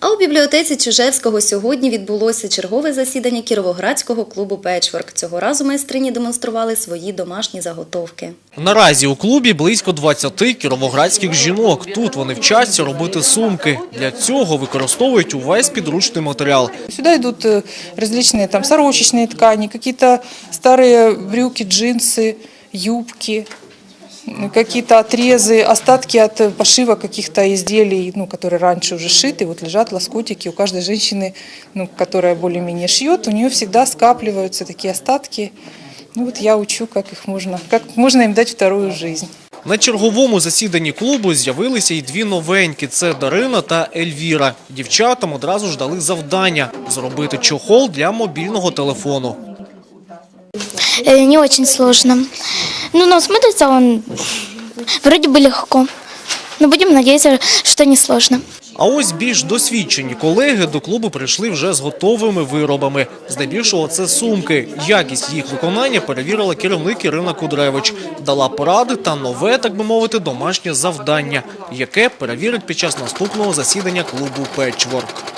А у бібліотеці Чижевського сьогодні відбулося чергове засідання Кіровоградського клубу Печворк. Цього разу майстрині демонстрували свої домашні заготовки. Наразі у клубі близько 20 кіровоградських жінок. Тут вони вчаться робити сумки. Для цього використовують увесь підручний матеріал. Сюда идут э, различные там сорочечные ткани, какие-то старые брюки, джинсы, юбки, м, какие-то отрезы, остатки от э, пошива каких-то изделий, ну, которые раньше уже шиты, вот лежат лоскутики. У каждой женщины, ну, которая более-менее шьет, у нее всегда скапливаются такие остатки. Ну вот я учу, как их можно, как можно им дать вторую жизнь. На черговому засіданні клубу з'явилися й дві новенькі – це Дарина та Ельвіра. Дівчатам одразу ж дали завдання – зробити чохол для мобільного телефону. Э, Не очень сложно. Ну, но смотрится он вроде бы легко. Но будем надеяться, что не сложно. А ось більш досвідчені колеги до клубу прийшли вже з готовими виробами. Здебільшого це сумки. Якість їх виконання перевірила керівник Ірина Кудревич. Дала поради та нове, так би мовити, домашнє завдання, яке перевірить під час наступного засідання клубу «Печворк».